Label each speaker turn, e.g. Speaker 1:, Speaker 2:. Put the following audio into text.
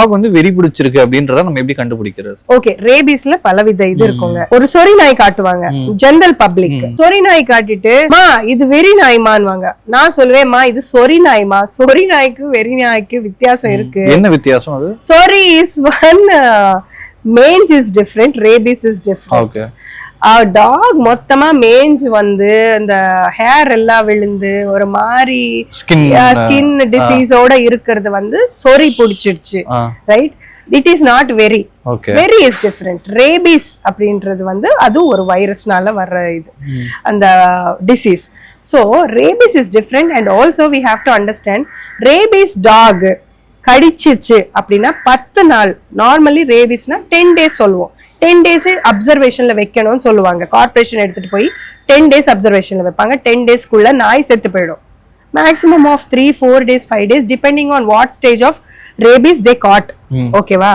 Speaker 1: Talk வந்து வெறி பிடிச்சிருக்கு அப்படின்றத நம்ம எப்படி கண்டுபிடிக்கிறது?
Speaker 2: ஓகே ரேபிஸ்ல பலவித இது இருக்குங்க. ஒரு சொறி நாய் காட்டுவாங்க. ஜெனரல் பப்ளிக் சொறி நாய் காட்டிட்டு மா இது வெறி நாய்மான்வாங்க நான் சொல்லுவேன் இது சொறி நாய்மா. சொறி நாய்க்கு வெறி நாய்க்கு வித்தியாசம் இருக்கு.
Speaker 1: என்ன வித்தியாசம் அது?
Speaker 2: சொறி is one mange is different rabies is different
Speaker 1: okay
Speaker 2: dog மொத்தமா மேஞ்சு வந்து இந்த ஹேர் எல்லாம் விழுந்து ஒரு மாதிரி
Speaker 1: ஸ்கின்
Speaker 2: டிசீஸோட இருக்கிறது வந்து சொறி பிடிச்சிடுச்சு. Right it is not very very is different rabies அப்படின்றது வந்து அதுவும் ஒரு வைரஸ்னால வர்ற இது. அந்த disease so rabies is different and also we have to understand rabies dog கடிச்சிச்சு அப்படின்னா பத்து நாள். நார்மலி ரேபிஸ்னா டென் டேஸ் சொல்லுவோம். டென் டேஸ் அப்சர்வேஷன்ல வைக்கணும்னு சொல்லுவாங்க. கார்பரேஷன் எடுத்துட்டு போய் டென் டேஸ் அப்சர்வேஷன்ல வைப்பாங்க. டென் டேஸ்க்குள்ள நாய் செத்து போயிடும். Maximum of three four days five days depending on what stage of rabies they got. ஓகேவா